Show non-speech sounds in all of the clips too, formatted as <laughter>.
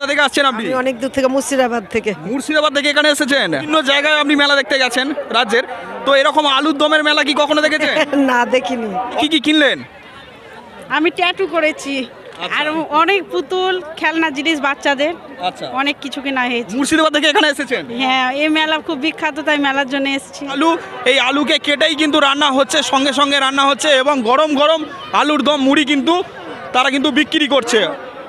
কোথা থেকে আসছেন আপনি? অনেক দূর থেকে মুর্শিদাবাদ থেকে। মুর্শিদাবাদ থেকে এখানে এসেছেন। বিভিন্ন জায়গায় আপনি মেলা দেখতে গেছেন রাজ্যের। তো এরকম আলুর দমের মেলা কি কখনো দেখেছেন? <laughs> না দেখিনি। কি কি কিনলেন? আমি ট্যাটু করেছি। আর অনেক পুতুল খেলনা জিনিস বাচ্চাদের। আচ্ছা। অনেক কিছু কেনা হয়েছে। মুর্শিদাবাদ থেকে এখানে এসেছেন? হ্যাঁ এই মেলা খুব বিখ্যাত তাই মেলার জন্য এসেছি। আলু এই আলুকে কেটেই কিন্তু রান্না হচ্ছে সঙ্গে সঙ্গে রান্না হচ্ছে এবং গরম গরম আলুর দম মুড়ি কিন্তু তারা কিন্তু বিক্রি করছে।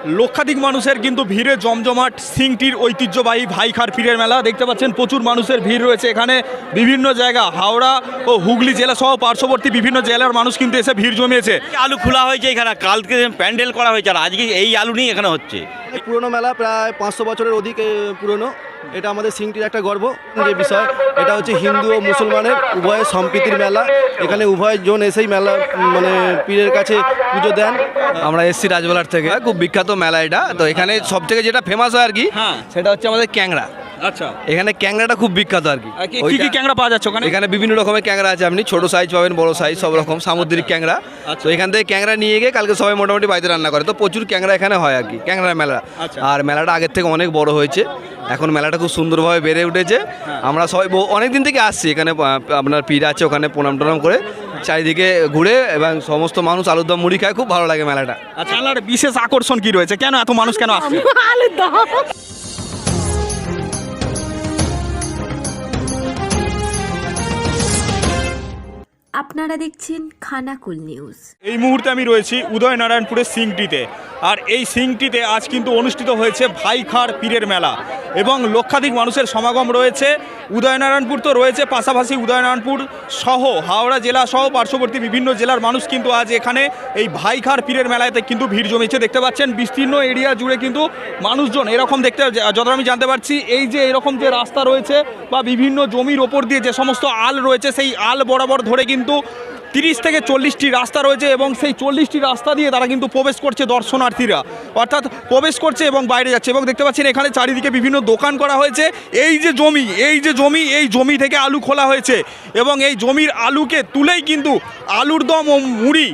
লক্ষাধিক মানুষের কিন্তু ভিড়ে জমজমাট সিংটির ঐতিহ্যবাহী ভাইখার পীরের মেলা। দেখতে পাচ্ছেন প্রচুর মানুষের ভিড় রয়েছে এখানে। বিভিন্ন জায়গা হাওড়া ও হুগলি জেলা সহ পার্শ্ববর্তী বিভিন্ন জেলার মানুষ কিন্তু এসে ভিড় জমিয়েছে। আলু খোলা হয়েছে এখানে কালকে প্যান্ডেল করা হয়েছে আর আজকে এই আলু নিয়ে এখানে হচ্ছে। এই পুরনো মেলা প্রায় পাঁচশো বছরের অধিক পুরনো। এটা আমাদের সিংটির একটা গর্ব যে বিষয়। এটা হচ্ছে হিন্দু ও মুসলমানের উভয়ের সম্প্রীতির মেলা। এখানে উভয় জন এসেই মেলা মানে পীরের কাছে পুজো দেন। আমরা এসছি রাজবলার থেকে। খুব বিখ্যাত মেলা এটা। তো এখানে সব থেকে যেটা ফেমাস হয় আর কি হ্যাঁ। সেটা হচ্ছে আমাদের ক্যাংরা আচ্ছা। এখানে ক্যাংরাটা খুব বিখ্যাত আর কি। কি কি ক্যাংরা পাওয়া যাচ্ছে ওখানে? এখানে বিভিন্ন রকমের ক্যাংরা আছে আপনি ছোট সাইজ পাবেন বড় সাইজ সব রকম সামুদ্রিক ক্যাংরা। আচ্ছা। তো এখান থেকে ক্যাংরা নিয়ে গিয়ে কালকে সবাই মোটামুটি বাড়িতে রান্না করে। তো প্রচুর ক্যাংরা এখানে হয় আর কি ক্যাংরা মেলা। আচ্ছা। আর মেলাটা আগের থেকে অনেক বড় হয়েছে। এখন মেলাটা খুব সুন্দরভাবে বেড়ে উঠেছে। হ্যাঁ। আমরা সবাই অনেক দিন থেকে আসছি এখানে আপনার পীর আছে ওখানে প্রণাম টনাম করে। চারিদিকে ঘুরে এবং সমস্ত মানুষ আলুর দম মুড়ি খায় খুব ভালো লাগে মেলাটা। আচ্ছা মেলার বিশেষ আকর্ষণ কি রয়েছে? কেন এত মানুষ কেন আসছে? আলুর দম। আপনারা দেখছেন খানাকুল নিউজ। এই মুহূর্তে আমি রয়েছি উদয়নারায়ণপুরের সিংটিতে। আর এই সিংটিতে আজ কিন্তু অনুষ্ঠিত হয়েছে ভাইখার পীরের মেলা এবং লক্ষাধিক মানুষের সমাগম রয়েছে। উদয়নারায়ণপুর তো রয়েছে, পাশাপাশি উদয়নারায়ণপুর সহ হাওড়া জেলা সহ পার্শ্ববর্তী বিভিন্ন জেলার মানুষ কিন্তু আজ এখানে এই ভাইখার পীরের মেলাতে কিন্তু ভিড় জমেছে। দেখতে পাচ্ছেন, বিস্তীর্ণ এরিয়া জুড়ে কিন্তু মানুষজন এরকম দেখতে যত আমি জানতে পারছি, এই যে এরকম যে রাস্তা রয়েছে বা বিভিন্ন জমির ওপর দিয়ে যে সমস্ত আল রয়েছে, সেই আল বরাবর ধরে কিন্তু তিরিশ থেকে চল্লিশটি রাস্তা রয়েছে এবং সেই চল্লিশটি রাস্তা দিয়ে তারা কিন্তু প্রবেশ করছে দর্শনার্থীরা। অর্থাৎ প্রবেশ করছে এবং বাইরে যাচ্ছে এবং দেখতে পাচ্ছেন এখানে চারিদিকে বিভিন্ন দোকান করা হয়েছে। এই যে জমি, এই যে জমি, এই জমি থেকে আলু খোলা হয়েছে এবং এই জমির আলুকে তুলেই কিন্তু আলুর দম ও মুড়ি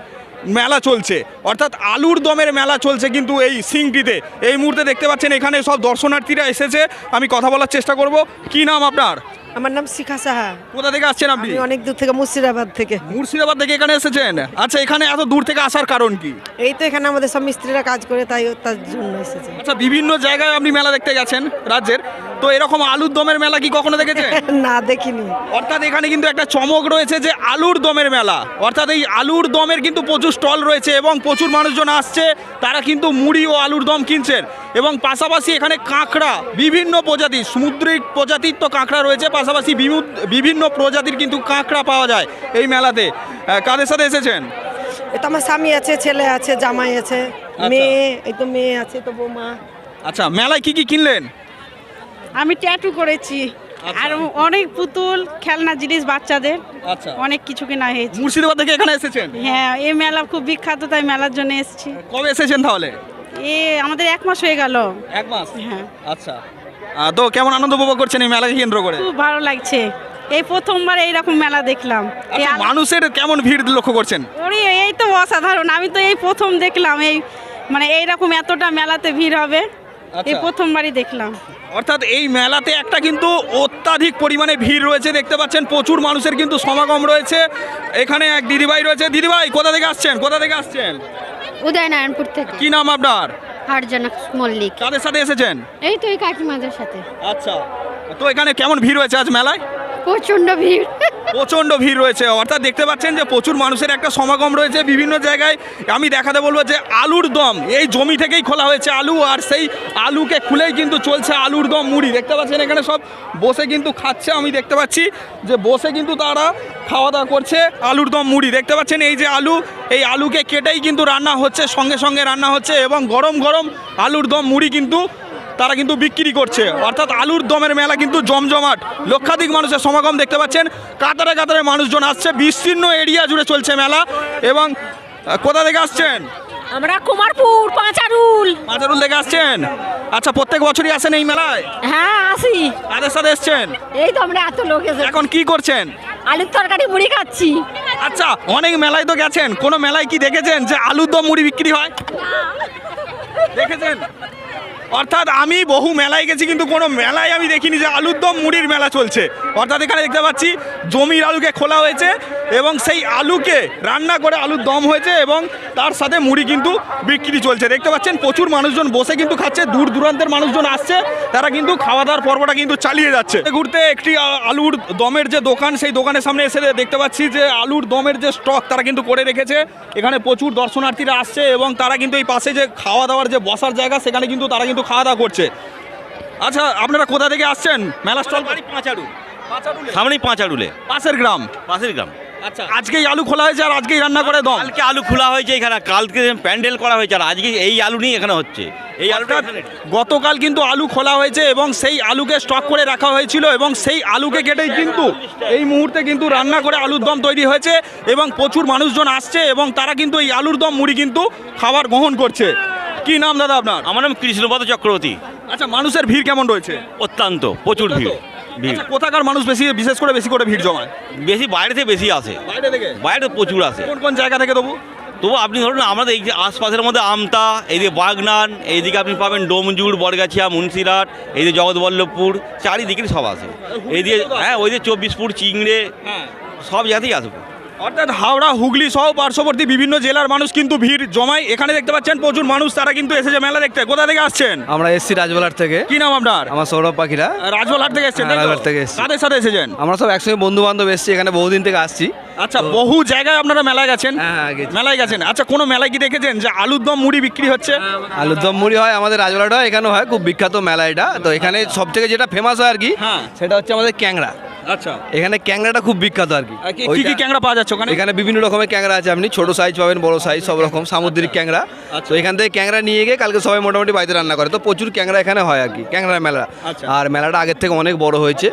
মেলা চলছে। অর্থাৎ আলুর দমের মেলা চলছে কিন্তু এই সিংটিতে। এই মুহূর্তে দেখতে পাচ্ছেন এখানে সব দর্শনার্থীরা এসেছে। আমি কথা বলার চেষ্টা করব। কি নাম আপনার? আমার নাম শিখা সাহা। কোথা থেকে আসছেন আপনি? আমি অনেক দূর থেকে মুর্শিদাবাদ থেকে। মুর্শিদাবাদ থেকে এখানে এসেছেন? আচ্ছা এখানে এত দূর থেকে আসার কারণ কি? এই তো এখানে আমাদের সব মিস্ত্রিরা কাজ করে তাই তার জন্য এসেছে। আচ্ছা বিভিন্ন জায়গায় আপনি মেলা দেখতে গেছেন রাজ্যের। তো এরকম আলুর দমের মেলা কি কখনো দেখেছেন? <laughs> না দেখিনি। অর্থাৎ এখানে কিন্তু একটা চমক রয়েছে যে আলুর দমের মেলা। অর্থাৎ এই আলুর দমের কিন্তু প্রচুর স্টল রয়েছে এবং প্রচুর মানুষজন আসছে তারা কিন্তু মুড়ি ও আলুর দম কিনছেন। এবং পাশাপাশি এখানে কাঁকড়া বিভিন্ন প্রজাতির সামুদ্রিক প্রজাতির তো কাঁকড়া রয়েছে পাশাপাশি বিভিন্ন প্রজাতির কিন্তু কাঁকড়া পাওয়া যায় এই মেলাতে। কাদের সাথে এসেছেন? এটা আমার স্বামী আছে ছেলে আছে জামাই আছে মেয়ে এই তো মেয়ে আছে তো বৌমা। আচ্ছা মেলায় কি কি কিনলেন? আমি ট্যাটু করেছি। আর অনেক পুতুল খেলনা জিনিস বাচ্চাদের। আচ্ছা। অনেক কিছু কেনা হয়েছে। মুর্শিদাবাদ থেকে এখানে এসেছেন? হ্যাঁ এই মেলা খুব বিখ্যাত তাই মেলার জন্য এসেছি। কবে এসেছেন তাহলে? এ আমাদের এক মাস হয়ে গেল। এক মাস? হ্যাঁ। আচ্ছা। তো কেমন আনন্দ উপভোগ করছেন এই মেলাকে কেন্দ্র করে? খুব ভালো লাগছে। এই প্রথমবার এইরকম মেলা দেখলাম। আচ্ছা, মানুষের কেমন ভিড় লক্ষ্য করছেন? ওরে এই তো অসাধারণ। আমি তো এই প্রথম দেখলাম এই মানে এইরকম এতটা মেলাতে ভিড় হবে। এই আচ্ছা। প্রথমবারই দেখলাম। অর্থাৎ এই মেলাতে একটা কিন্তু অত্যাধিক পরিমাণে ভিড় রয়েছে দেখতে পাচ্ছেন প্রচুর মানুষের কিন্তু সমাগম রয়েছে। এখানে এক দিদিভাই রয়েছে। দিদিভাই কোথা থেকে আসছেন? কোথা থেকে আসছেন? উদয়নারায়ণপুর থেকে। কি নাম আপনার? হরজনক মল্লিক। কাদের সাথে এসেছেন? এই তো এই কাকিমাদের সাথে। আচ্ছা। তো এখানে কেমন ভিড় হয়েছে আজ মেলায়? প্রচণ্ড ভিড়। প্রচণ্ড ভিড় রয়েছে। অর্থাৎ দেখতে পাচ্ছেন যে প্রচুর মানুষের একটা সমাগম রয়েছে বিভিন্ন জায়গায়। আমি দেখাতে বলব যে আলুর দম, এই জমি থেকেই খোলা হয়েছে আলু, আর সেই আলুকে খুলেই কিন্তু চলছে আলুর দম মুড়ি। দেখতে পাচ্ছেন এখানে সব বসে কিন্তু খাচ্ছে, আমি দেখতে পাচ্ছি যে বসে কিন্তু তারা খাওয়া দাওয়া করছে আলুর দম মুড়ি। দেখতে পাচ্ছেন এই যে আলু, এই আলুকে কেটেই কিন্তু রান্না হচ্ছে, সঙ্গে সঙ্গে রান্না হচ্ছে এবং গরম গরম আলুর দম মুড়ি কিন্তু তারা কিন্তু বিক্রি করছে। অর্থাৎ আলুর দমের মেলা কিন্তু জমজমাট। লক্ষাধিক মানুষের সমাগম দেখতে পাচ্ছেন। কাতারে কাতারে মানুষজন আসছে। বিস্তীর্ণ এরিয়া জুড়ে চলছে মেলা। এবং কোথা থেকে আসছেন? আমরা কুমারপুর পাঁচারুল। পাঁচারুল থেকে আসছেন? আচ্ছা প্রত্যেক বছরই আসেন এই মেলায়? হ্যাঁ আসি। কাদের সাথে এসছেন? এই তো আমরা এত লোক এসে এখন কি করছেন? আলুর তরকারি মুড়ি খাচ্ছি। আচ্ছা অনেক মেলায় তো গেছেন। কোনো মেলায় কি দেখেছেন যে আলুর দম মুড়ি বিক্রি হয়? দেখেছেন? অর্থাৎ আমি বহু মেলায় গেছি, কিন্তু কোনো মেলায় আমি দেখিনি যে আলুর দম মুড়ির মেলা চলছে। অর্থাৎ এখানে দেখতে পাচ্ছি জমির আলুকে খোলা হয়েছে এবং সেই আলুকে রান্না করে আলুর দম হয়েছে এবং তার সাথে মুড়ি কিন্তু বিক্রি চলছে। দেখতে পাচ্ছেন প্রচুর মানুষজন বসে কিন্তু খাচ্ছে, দূর দূরান্তের মানুষজন আসছে, তারা কিন্তু খাওয়া দাওয়ার পর্বটা কিন্তু চালিয়ে যাচ্ছে। ঘুরতে একটি আলুর দমের যে দোকান, সেই দোকানের সামনে এসে দেখতে পাচ্ছি যে আলুর দমের যে স্টক তারা কিন্তু করে রেখেছে। এখানে প্রচুর দর্শনার্থীরা আসছে এবং তারা কিন্তু এই পাশে যে খাওয়া দাওয়ার যে বসার জায়গা, সেখানে কিন্তু তারা কিন্তু খাওয়া দাওয়া করছে। আচ্ছা আপনারা কোথা থেকে আসছেন? মেলা স্টল বাড়ি পাঁচাড়ু সামনেই পাঁচাড়ুলে পাশের গ্রাম। পাশের গ্রাম। আচ্ছা। আজকেই আলু খোলা হয়েছে আর আজকেই রান্না করে দম। কালকে আলু খোলা হয়েছে এখানে। কালকে প্যান্ডেল করা হয়েছে আর আজকে এই আলু নিয়ে এখানে হচ্ছে। এই আলুটা গতকাল কিন্তু আলু খোলা হয়েছে এবং সেই আলুকে স্টক করে রাখা হয়েছিল এবং সেই আলুকে কেটেই কিন্তু এই মুহূর্তে কিন্তু রান্না করে আলুর দম তৈরি হয়েছে এবং প্রচুর মানুষজন আসছে এবং তারা কিন্তু এই আলুর দম মুড়ি কিন্তু খাবার গ্রহণ করছে। কি নাম দাদা আপনার? আমার নাম কৃষ্ণপদ চক্রবর্তী। আচ্ছা মানুষের ভিড় কেমন রয়েছে? অত্যন্ত প্রচুর ভিড় ভিড়। আচ্ছা কোথাকার মানুষ বেশি বিশেষ করে বেশি করে ভিড় জমায়? বেশি বাইরে থেকে বেশি আসে। বাইরে থেকে? বাইরে প্রচুর আসে। কোন কোন জায়গা থেকে তবু? তবু আপনি ধরুন আমাদের এই যে আশপাশের মধ্যে আমতা এইদিকে বাগনান এইদিকে আপনি পাবেন ডোমজুড় বরগাছিয়া মুন্সিরহাট এইদিকে জগৎবল্লভপুর চারিদিকে সব আসে। এইদিকে হ্যাঁ ওই যে চব্বিশপুর চিংড়ে হ্যাঁ। সব জায়গাতেই আসবে অর্থাৎ হাওড়া হুগলি সহ পার্শ্ববর্তী বিভিন্ন জেলার মানুষ কিন্তু ভিড় জমায়। এখানে দেখতে পাচ্ছেন প্রচুর মানুষ তারা কিন্তু এসেছে মেলা দেখতে। কোথা থেকে আসছেন? আমরা এসছি রাজবলার থেকে। কি নাম আপনার? আমার সৌরভ পাখিরা। রাজবলহাট থেকে এসেছেন হ্যাঁ? রাজবলহাট থেকে এসেছি। কাদের সাথে এসেছেন? আমরা সব একসঙ্গে বন্ধু বান্ধব এসছি এখানে বহুদিন থেকে আসছি। আচ্ছা বহু জায়গায় আপনারা মেলায় গেছেন? হ্যাঁ, হ্যাঁ। মেলায় গেছেন। আচ্ছা কোনো মেলায় কি দেখেছেন যে আলুর দম মুড়ি বিক্রি হচ্ছে? আলুর দম মুড়ি হয় আমাদের রাজবলাটা এখানে হয় খুব বিখ্যাত মেলা এটা। তো এখানে সব থেকে যেটা ফেমাস হয় আর কি। সেটা হচ্ছে আমাদের ক্যাংরা আচ্ছা। এখানে ক্যাংরাটা খুব বিখ্যাত আর কি। ক্যাংরা পাওয়া যাচ্ছে ওখানে? এখানে বিভিন্ন রকমের ক্যাংরা আছে আপনি ছোট সাইজ পাবেন বড় সাইজ সব রকম সামুদ্রিক ক্যাংরা। আচ্ছা। তো এখান থেকে ক্যাংরা নিয়ে গিয়ে কালকে সবাই মোটামুটি বাড়িতে রান্না করে। তো প্রচুর ক্যাংরা এখানে হয় আর কি ক্যাংরা মেলা। আচ্ছা। আর মেলাটা আগের থেকে অনেক বড় হয়েছে।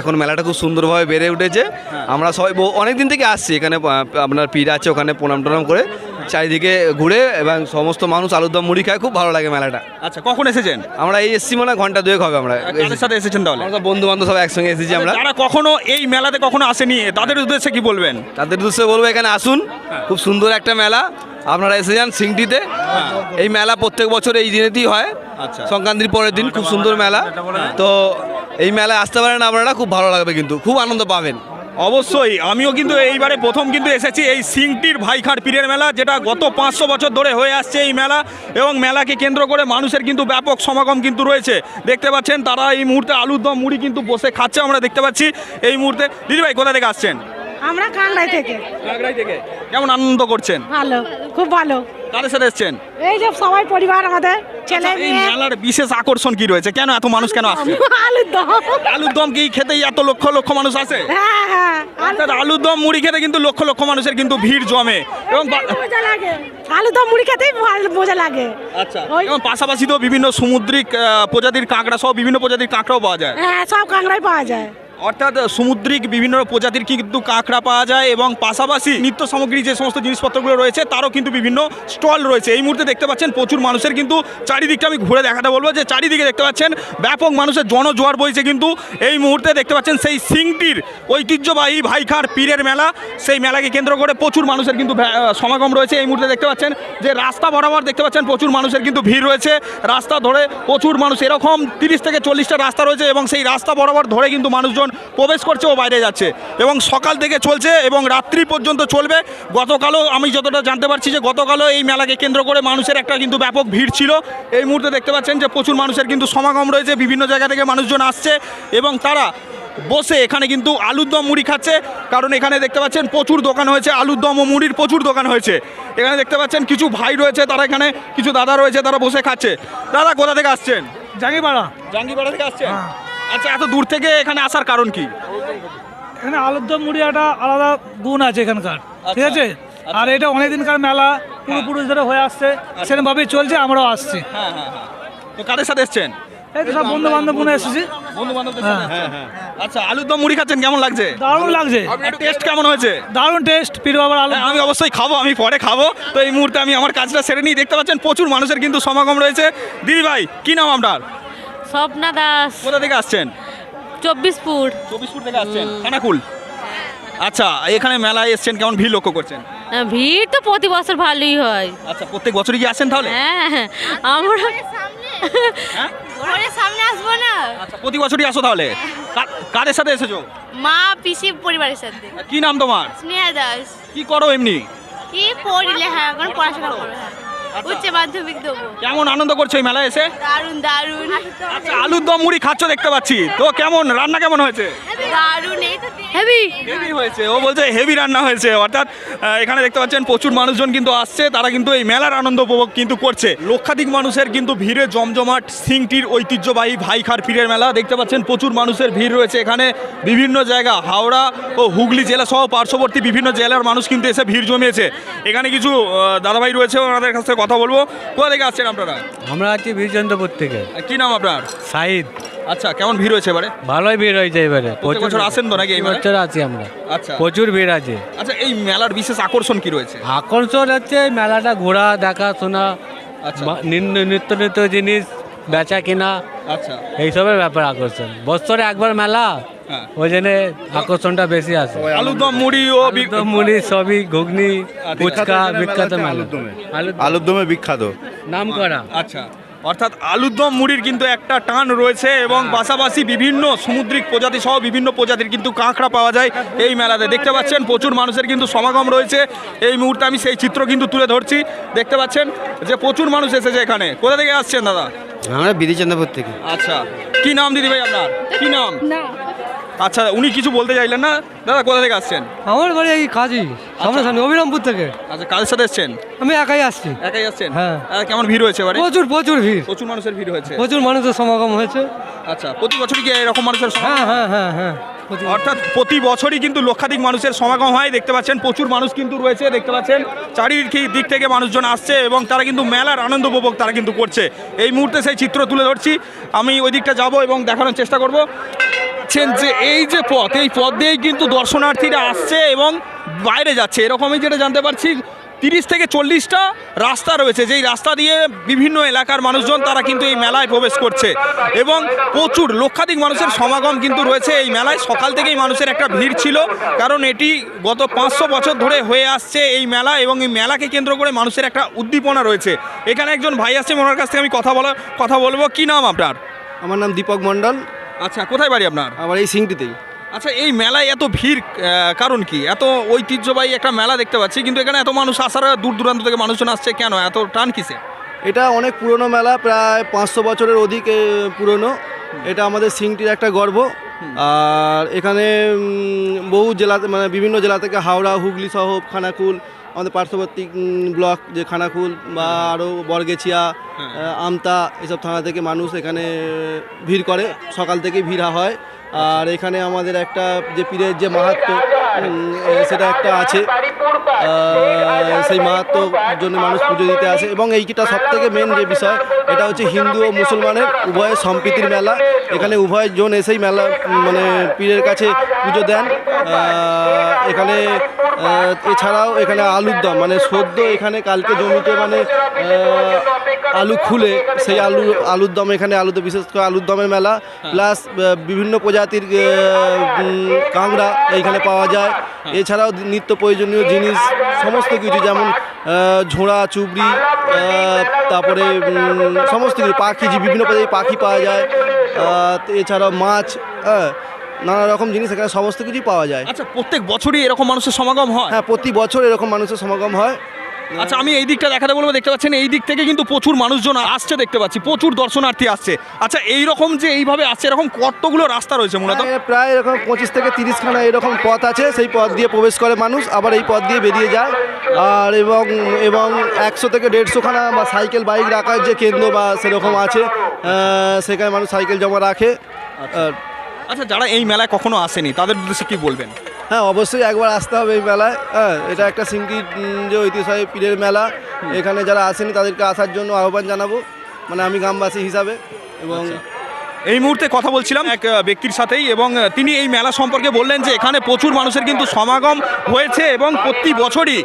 এখন মেলাটা খুব সুন্দরভাবে বেড়ে উঠেছে। হ্যাঁ। আমরা সবাই অনেক দিন থেকে আসছি এখানে আপনার পীর আছে ওখানে প্রণাম টনাম করে। চারিদিকে ঘুরে এবং সমস্ত মানুষ আলুর দম মুড়ি খায় খুব ভালো লাগে মেলাটা। আচ্ছা কখন এসেছেন? আমরা এই এসছি মানে ঘণ্টা দুয়েক হবে আমরা। কাদের সাথে এসেছেন তাহলে? আমরা বন্ধু বান্ধব সব একসঙ্গে এসেছি আমরা। যারা কখনো এই মেলাতে কখনো আসেনি তাদের উদ্দেশ্যে কি বলবেন? তাদের উদ্দেশ্যে বলব এখানে আসুন। খুব সুন্দর একটা মেলা। আপনারা এসে যান সিংটিতে। এই মেলা প্রত্যেক বছর এই দিনেতেই হয়। আচ্ছা। সংক্রান্তির পরের দিন খুব সুন্দর মেলা। তো এই মেলায় আসতে পারেন আপনারা খুব ভালো লাগবে কিন্তু। খুব আনন্দ পাবেন। অবশ্যই, আমিও কিন্তু এইবারে প্রথম কিন্তু এসেছি এই সিংটির ভাইখার পীরের মেলা, যেটা গত পাঁচশো বছর ধরে হয়ে আসছে এই মেলা, এবং মেলাকে কেন্দ্র করে মানুষের কিন্তু ব্যাপক সমাগম কিন্তু রয়েছে। দেখতে পাচ্ছেন তারা এই মুহূর্তে আলুর দম মুড়ি কিন্তু বসে খাচ্ছে, আমরা দেখতে পাচ্ছি এই মুহূর্তে। দিদিভাই, কোথা থেকে আসছেন? আমরা কাংড়াই থেকে। কাংড়াই থেকে। কেমন আনন্দ করছেন? ভালো খুব ভালো। কাদের সাথে এসছেন? এই যে সবাই পরিবার আমাদের ছেলে এই মেলার বিশেষ আকর্ষণ কি রয়েছে? কেন এত মানুষ কেন আসছে? আলুর দম। আলুর দম কি খেতেই এত লক্ষ লক্ষ মানুষ আসে? হ্যাঁ হ্যাঁ। অর্থাৎ আলুর দম মুড়ি খেতে কিন্তু লক্ষ লক্ষ মানুষের কিন্তু ভিড় জমে। এবং মজা লাগে। আলু দম মুড়ি খেতেই মজা লাগে। আচ্ছা এবং পাশাপাশি তো বিভিন্ন সামুদ্রিক প্রজাতির কাঁকড়া সহ বিভিন্ন প্রজাতির কাঁকড়াও পাওয়া যায়। হ্যাঁ সব কাংড়াই পাওয়া যায়। অর্থাৎ সমুদ্রিক বিভিন্ন প্রজাতির কিন্তু কাঁকড়া পাওয়া যায় এবং পাশাপাশি নিত্য সামগ্রী যে সমস্ত জিনিসপত্রগুলো রয়েছে, তারও কিন্তু বিভিন্ন স্টল রয়েছে। এই মুহূর্তে দেখতে পাচ্ছেন প্রচুর মানুষের কিন্তু চারিদিকটা আমি ঘুরে দেখাতে বলব যে চারিদিকে দেখতে পাচ্ছেন ব্যাপক মানুষের জনজোয়ার বইছে কিন্তু এই মুহূর্তে দেখতে পাচ্ছেন সেই সিংটির ঐতিহ্যবাহী ভাইখার পীরের মেলা। সেই মেলাকে কেন্দ্র করে প্রচুর মানুষের কিন্তু সমাগম রয়েছে। এই মুহূর্তে দেখতে পাচ্ছেন যে রাস্তা বরাবর দেখতে পাচ্ছেন প্রচুর মানুষের কিন্তু ভিড় রয়েছে। রাস্তা ধরে প্রচুর মানুষ, এরকম তিরিশ থেকে চল্লিশটা রাস্তা রয়েছে এবং সেই রাস্তা বরাবর ধরে কিন্তু মানুষজন প্রবেশ করছে ও বাইরে যাচ্ছে। এবং সকাল থেকে চলছে এবং রাত্রি পর্যন্ত চলবে। গতকালও আমি যতটা জানতে পারছি যে গতকালও এই মেলাকে কেন্দ্র করে মানুষের একটা কিন্তু ব্যাপক ভিড় ছিল। এই মুহূর্তে দেখতে পাচ্ছেন যে প্রচুর মানুষের কিন্তু সমাগম রয়েছে। বিভিন্ন জায়গা থেকে মানুষজন আসছে এবং তারা বসে এখানে কিন্তু আলুর দম মুড়ি খাচ্ছে। কারণ এখানে দেখতে পাচ্ছেন প্রচুর দোকান হয়েছে আলুর দম ও মুড়ির প্রচুর দোকান হয়েছে। এখানে দেখতে পাচ্ছেন কিছু ভাই রয়েছে তারা এখানে কিছু দাদা রয়েছে তারা বসে খাচ্ছে। দাদা কোথা থেকে আসছেন? জাঙ্গিপাড়া। জাঙ্গিপাড়া থেকে আসছেন? আচ্ছা এত দূর থেকে এখানে আসার কারণ কি? এখানে আলুর দম মুড়ি একটা আলাদা গুণ আছে এখানকার ঠিক আছে? আর এটা অনেকদিনকার মেলা পূর্বপুরুষ ধরে হয়ে আসছে সেরকমভাবেই চলছে আমরাও আসছি। হ্যাঁ হ্যাঁ হ্যাঁ। তো কাদের সাথে এসছেন? এই তো সব বন্ধু বান্ধব মনে এসেছি বন্ধু আচ্ছা আলুর দম মুড়ি খাচ্ছেন কেমন লাগছে? দারুণ লাগছে। টেস্ট কেমন হয়েছে? দারুণ টেস্ট পীর বাবার আলু আমি অবশ্যই খাব আমি পরে খাব। তো এই মুহূর্তে আমি আমার কাজটা সেরে নিই। দেখতে পাচ্ছেন প্রচুর মানুষের কিন্তু সমাগম রয়েছে। দিদি ভাই কি নাম আপনার? স্বপ্না দাস। কোথা থেকে আসছেন? চব্বিশপুর চব্বিশপুর থেকে আসছেন। খানাকুল? আচ্ছা এখানে মেলায় এসছেন কেমন ভিড় লক্ষ্য করছেন? ভিড় তো প্রতি বছর ভালোই হয়। আচ্ছা প্রত্যেক বছরই কি আসেন তাহলে? হ্যাঁ আমরা হ্যাঁ? ঘরের সামনে আসব না। আচ্ছা প্রতি বছরই আসো তাহলে? কাদের সাথে এসেছ? মা পিসি পরিবারের সাথে। কি নাম তোমার? স্নেহা দাস। কি করো এমনি? কি পড়লে হ্যাঁ এখন পড়াশোনা হ্যাঁ। উচ্চ মাধ্যমিক দেবো। কেমন আনন্দ করছ এই মেলায় এসে? দারুণ দারুণ। আচ্ছা আলুর দম মুড়ি খাচ্ছ দেখতে পাচ্ছি। তো কেমন রান্না কেমন হয়েছে? দারুণ এই তো হেভি হেভি হয়েছে ও বলছে হেভি রান্না হয়েছে। অর্থাৎ এখানে দেখতে পাচ্ছেন প্রচুর মানুষজন কিন্তু আসছে তারা কিন্তু এই মেলার আনন্দ উপভোগ কিন্তু করছে। লক্ষাধিক মানুষের কিন্তু ভিড়ে জমজমাট সিংটির ঐতিহ্যবাহী ভাইখার পীরের মেলা। দেখতে পাচ্ছেন প্রচুর মানুষের ভিড় রয়েছে এখানে। বিভিন্ন জায়গা হাওড়া ও হুগলি জেলা সহ পার্শ্ববর্তী বিভিন্ন জেলার মানুষ কিন্তু এসে ভিড় জমিয়েছে। এখানে কিছু দাদাভাই রয়েছে ওনাদের কাছ থেকে কথা বলব। কোথা থেকে আসছেন আপনারা? আমরা আছি বীরচন্দ্রপুর থেকে। কি নাম আপনার? সাইদ আচ্ছা কেমন ভিড় হয়েছে এবারে? ভালোই ভিড় হয়েছে এবারে প্রত্যেক বছর আসেন তো নাকি এই? বছর আছি আমরা। আচ্ছা। প্রচুর ভিড় আছে। আচ্ছা এই মেলার বিশেষ আকর্ষণ কি রয়েছে? আকর্ষণ হচ্ছে মেলাটা ঘোরা দেখাশোনা আচ্ছা। নিত্য নিত্য জিনিস বেচা কিনা আচ্ছা। এইসবের ব্যাপার আকর্ষণ। বছরে একবার মেলা ওই জন্য আকর্ষণটা বেশি আছে। আলুর দম মুড়ি ও তো মুড়ি সবই ঘুগনি আচ্ছা। ফুচকা বিখ্যাত মেলা। আলু আলুর দমে। বিখ্যাত। নাম করা। আচ্ছা। অর্থাৎ আলুর দম মুড়ির কিন্তু একটা টান রয়েছে এবং পাশাপাশি বিভিন্ন সামুদ্রিক প্রজাতি সহ বিভিন্ন প্রজাতির কিন্তু কাঁকড়া পাওয়া যায় এই মেলাতে। দেখতে পাচ্ছেন প্রচুর মানুষের কিন্তু সমাগম রয়েছে। এই মুহূর্তে আমি সেই চিত্র কিন্তু তুলে ধরছি। দেখতে পাচ্ছেন যে প্রচুর মানুষ এসেছে এখানে। কোথা থেকে আসছেন দাদা? আমরা বিধিচন্দ্রপুর থেকে। আচ্ছা। কি নাম দিদি ভাই আপনার? কি নাম? আচ্ছা উনি কিছু বলতে চাইলেন না। দাদা কোথা থেকে আসছেন? আমার বাড়ি এই কাজী সামনাসামনি অবিরামপুর থেকে। আচ্ছা কাদের সাথে এসছেন? আমি একাই আসছি। একাই আসছেন? হ্যাঁ। কেমন ভিড় হয়েছে এবারে প্রচুর প্রচুর ভিড়। প্রচুর মানুষের ভিড় হয়েছে। প্রচুর মানুষের সমাগম হয়েছে। আচ্ছা প্রতি বছরই কি এরকম মানুষের হ্যাঁ হ্যাঁ হ্যাঁ হ্যাঁ অর্থাৎ প্রতি বছরই কিন্তু লক্ষাধিক মানুষের সমাগম হয়। দেখতে পাচ্ছেন প্রচুর মানুষ কিন্তু রয়েছে। দেখতে পাচ্ছেন চারিদিক দিক থেকে মানুষজন আসছে এবং তারা কিন্তু মেলার আনন্দ উপভোগ তারা কিন্তু করছে। এই মুহূর্তে সেই চিত্র তুলে ধরছি। আমি ওই দিকটা যাব এবং দেখানোর চেষ্টা করব। দেখছেন যে এই যে পথ, এই পথ দিয়েই কিন্তু দর্শনার্থীরা আসছে এবং বাইরে যাচ্ছে। এরকমই যেটা জানতে পারছি, তিরিশ থেকে চল্লিশটা রাস্তা রয়েছে। যেই রাস্তা দিয়ে বিভিন্ন এলাকার মানুষজন তারা কিন্তু এই মেলায় প্রবেশ করছে। এবং প্রচুর লক্ষাধিক মানুষের সমাগম কিন্তু রয়েছে এই মেলায়। সকাল থেকেই মানুষের একটা ভিড় ছিল, কারণ এটি গত পাঁচশো বছর ধরে হয়ে আসছে এই মেলা এবং এই মেলাকে কেন্দ্র করে মানুষের একটা উদ্দীপনা রয়েছে। এখানে একজন ভাই আসছে, ওনার কাছ থেকে আমি কথা বলা, কথা বলব। কি নাম আপনার? আমার নাম দীপক মণ্ডল। আচ্ছা কোথায় বাড়ি আপনার? আমার এই সিংটিতেই। আচ্ছা এই মেলায় এত ভিড় কারণ কি? এত ঐতিহ্যবাহী একটা মেলা দেখতে পাচ্ছি কিন্তু এখানে এত মানুষ আসার দূর দূরান্ত থেকে মানুষজন আসছে কেন? এত টান কিসে এটা অনেক পুরনো মেলা প্রায় পাঁচশো বছরের অধিক পুরনো। এটা আমাদের সিংটির একটা গর্ব। আর এখানে বহু জেলা মানে বিভিন্ন জেলা থেকে হাওড়া হুগলি সহ খানাকুল আমাদের পার্শ্ববর্তী ব্লক যে খানাকুল বা আরও বরগেছিয়া আমতা এসব থানা থেকে মানুষ এখানে ভিড় করে। সকাল থেকে ভিড় হয়। আর এখানে আমাদের একটা যে পীরের যে মাহাত্ম সেটা একটা আছে। সেই মাহাত্মর জন্য মানুষ পুজো দিতে আসে। এবং এইটা সব থেকে মেন যে বিষয়। এটা হচ্ছে হিন্দু ও মুসলমানের উভয়ের সম্প্রীতির মেলা। এখানে উভয় জন এসেই মেলা মানে পীরের কাছে পুজো দেন। এখানে এছাড়াও এখানে আলুর দম মানে সদ্য এখানে কালকে জমিতে মানে আলু খুলে। সেই আলু আলুর দম এখানে আলুতে বিশেষ করে আলুর দমের মেলা। প্লাস বিভিন্ন প্রজাতির কাঁকড়া এইখানে পাওয়া যায়। এছাড়াও নিত্য প্রয়োজনীয় জিনিস সমস্ত কিছু যেমন ঝোড়া চুবড়ি তারপরে সমস্ত কিছু পাখি যে বিভিন্ন প্রজাতির পাখি পাওয়া যায়। এছাড়াও মাছ হ্যাঁ নানা রকম জিনিস এখানে সমস্ত কিছুই পাওয়া যায়। আচ্ছা প্রত্যেক বছরই এরকম মানুষের সমাগম হয়? হ্যাঁ প্রতি বছর এরকম মানুষের সমাগম হয়। আচ্ছা আমি এই দিকটা দেখাতে বলব দেখতে পাচ্ছেন এই দিক থেকে কিন্তু প্রচুর মানুষজন আসছে দেখতে পাচ্ছি প্রচুর দর্শনার্থী আসছে। আচ্ছা এই রকম যে এইভাবে আসছে এরকম কতগুলো রাস্তা রয়েছে মূলত? হ্যাঁ, প্রায় এরকম পঁচিশ থেকে তিরিশখানা এরকম পথ আছে সেই পথ দিয়ে প্রবেশ করে মানুষ আবার এই পথ দিয়ে বেরিয়ে যায়। আর এবং এবং একশো থেকে দেড়শোখানা বা সাইকেল বাইক রাখার যে কেন্দ্র বা সেরকম আছে সেখানে মানুষ সাইকেল জমা রাখে। আর আচ্ছা যারা এই মেলায় কখনো আসেনি তাদের উদ্দেশ্যে কি বলবেন? হ্যাঁ অবশ্যই একবার আসতে হবে এই মেলায়। হ্যাঁ এটা একটা সিঙ্কি যে ঐতিহ্যবাহী পীরের মেলা। এখানে যারা আসেনি তাদেরকে আসার জন্য আহ্বান জানাব। মানে আমি গ্রামবাসী হিসাবে এবং এই মুহূর্তে কথা বলছিলাম এক ব্যক্তির সাথেই এবং তিনি এই মেলা সম্পর্কে বললেন যে এখানে প্রচুর মানুষের কিন্তু সমাগম হয়েছে এবং প্রতি বছরই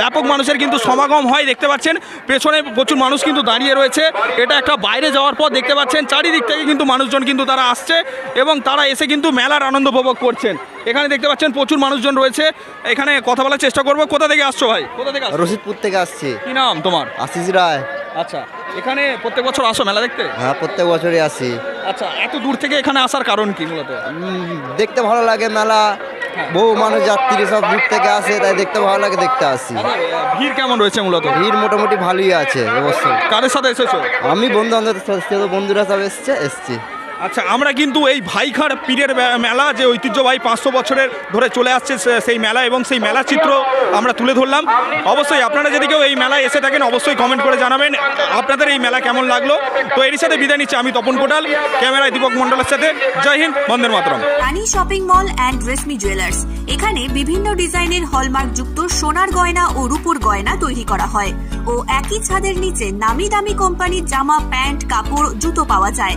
ব্যাপক মানুষের কিন্তু সমাগম হয় দেখতে পাচ্ছেন। পেছনে প্রচুর মানুষ কিন্তু দাঁড়িয়ে রয়েছে। এটা একটা বাইরে যাওয়ার পর দেখতে পাচ্ছেন। চারিদিক থেকে কিন্তু মানুষজন কিন্তু তারা আসছে এবং তারা এসে কিন্তু মেলার আনন্দ উপভোগ করছেন। এখানে দেখতে পাচ্ছেন প্রচুর মানুষজন রয়েছে। এখানে কথা বলার চেষ্টা করব। কোথা থেকে আসছো ভাই? কোথা থেকে আসছো? রশিদপুর থেকে আসছি। কি নাম তোমার? আশিস রায়। আচ্ছা এখানে প্রত্যেক বছর আসো মেলা দেখতে? হ্যাঁ প্রত্যেক বছরই আসি। আচ্ছা এত দূর থেকে এখানে আসার কারণ কি মূলত? দেখতে ভালো লাগে মেলা। বহু মানুষ যাত্রী সব দূর থেকে আসে তাই দেখতে ভালো লাগে দেখতে আসি। ভিড় কেমন রয়েছে মূলত? ভিড় মোটামুটি ভালোই আছে অবশ্যই। কাদের সাথে এসেছ? আমি বন্ধু সাথে বন্ধুরা সব এসছে এসছি। আচ্ছা আমরা কিন্তু এই ভাইখার পীরের মেলা, যে ঐতিহ্যবাহী পাঁচশো বছরের ধরে চলে আসছে সেই মেলা এবং সেই মেলা চিত্র আমরা তুলে ধরলাম। অবশ্যই আপনারা যদি কেউ এই মেলায় এসে থাকেন, অবশ্যই কমেন্ট করে জানাবেন আপনাদের এই মেলা কেমন লাগল। তো এর সাথে বিদায় নিচ্ছি আমি তপন কোটাল, ক্যামেরায় দীপক মন্ডলের সাথে। জয় হিন্দ বন্দের মাতরম। Rani shopping mall and Reshmi jewellers এখানে বিভিন্ন ডিজাইনের হলমার্ক যুক্ত সোনার গয়না ও রূপোর গয়না তৈরি করা হয়। ও একই ছাদের নিচে নামি দামি কোম্পানির জামা, প্যান্ট, কাপড়, জুতো পাওয়া যায়।